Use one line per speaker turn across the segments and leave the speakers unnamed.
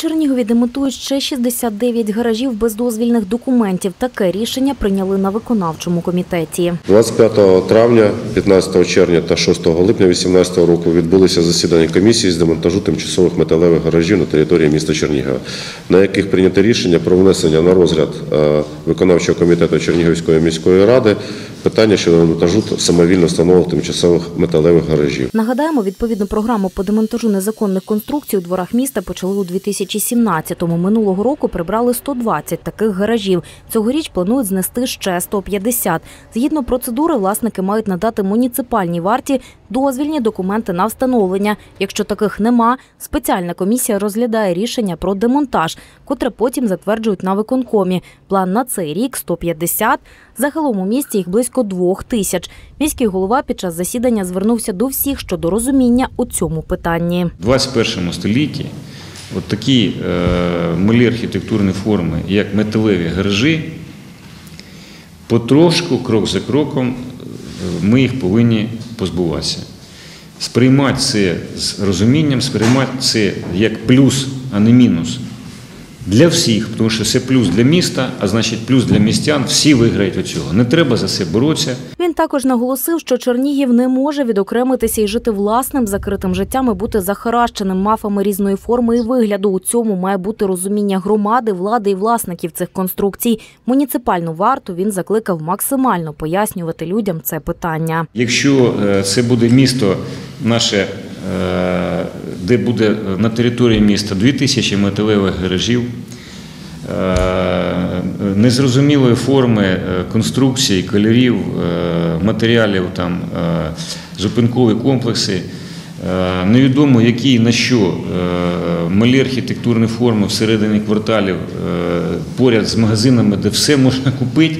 Чернігові демонтують ще 69 гаражів без дозвільних документів. Таке рішення прийняли на виконавчому комітеті.
25 травня, 15 червня та 6 липня 2018 року відбулися засідання комісії з демонтажу тимчасових металевих гаражів на території міста Чернігова, на яких прийнято рішення про внесення на розгляд е, виконавчого комітету Чернігівської міської ради питання щодо демонтажу самовільно встановлених тимчасових металевих гаражів.
Нагадаємо, відповідну програму по демонтажу незаконних конструкцій у дворах міста почали у 2017-му. Минулого року прибрали 120 таких гаражів. Цьогоріч планують знести ще 150. Згідно процедури, власники мають надати муніципальній варті дозвільні документи на встановлення. Якщо таких нема, спеціальна комісія розглядає рішення про демонтаж, котре потім затверджують на виконкомі. План на цей рік 150. Загалом у місті їх близько двох тисяч. Міський голова під час засідання звернувся до всіх щодо розуміння у цьому питанні.
В 21 столітті от такі е, малі архітектурні форми, як металеві гаражі, потрошку, крок за кроком, ми їх повинні позбуватися. Сприймати це з розумінням, сприймати це як плюс, а не мінус. Для всіх, тому що це плюс для міста, а значить плюс для містян. Всі виграють від цього. Не треба за це боротися.
Він також наголосив, що Чернігів не може відокремитися і жити власним закритим життям і бути захаращеним мафами різної форми і вигляду. У цьому має бути розуміння громади, влади і власників цих конструкцій. Муніципальну варту він закликав максимально пояснювати людям це питання.
Якщо е, це буде місто наше, е, де буде на території міста 2000 металевих гаражів, е, незрозумілої форми е, конструкції, кольорів, е, матеріалів, там, е, зупинкові комплекси, е, невідомо які на що е, малі архітектурні форми всередині кварталів е, поряд з магазинами, де все можна купити.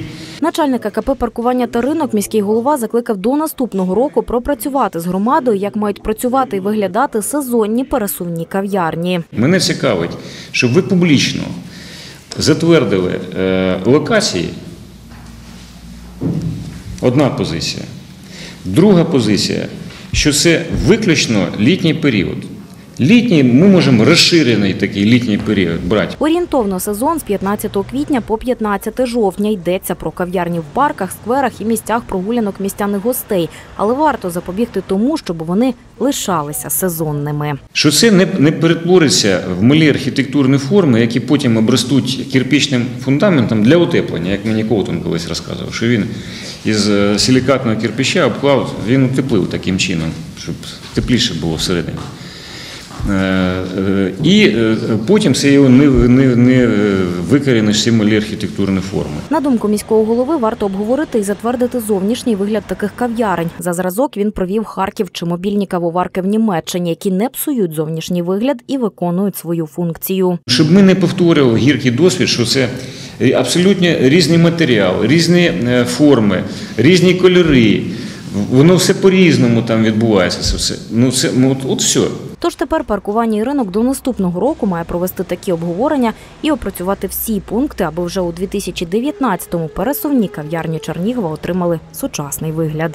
Начальника КП паркування та ринок міський голова закликав до наступного року пропрацювати з громадою, як мають працювати і виглядати сезонні пересувні кав'ярні.
Мене цікавить, щоб ви публічно затвердили е, локації. Одна позиція. Друга позиція, що це виключно літній період. Літній ми можемо розширений такий літній період брати.
Орієнтовно сезон з 15 квітня по 15 жовтня йдеться про кав'ярні в парках, скверах і місцях прогулянок містяних гостей. Але варто запобігти тому, щоб вони лишалися сезонними.
Що це не, не перетвориться в малі архітектурні форми, які потім обростуть кирпічним фундаментом для утеплення, як мені Ковтун колись розказував, що він із е, силікатного кирпича обклав, він утеплив таким чином, щоб тепліше було всередині. Е, І е, потім це його не, не, не викоріниш всі малі архітектурні форми.
На думку міського голови, варто обговорити і затвердити зовнішній вигляд таких кав'ярень. За зразок він провів Харків чи мобільні кавоварки в Німеччині, які не псують зовнішній вигляд і виконують свою функцію.
Щоб ми не повторювали гіркий досвід, що це абсолютно різний матеріал, різні е, форми, різні кольори. Воно все по-різному там відбувається. Це все. Ну, це, ну, от, от все.
Тож тепер паркування і ринок до наступного року має провести такі обговорення і опрацювати всі пункти, аби вже у 2019-му пересувні кав'ярні Чернігова отримали сучасний вигляд.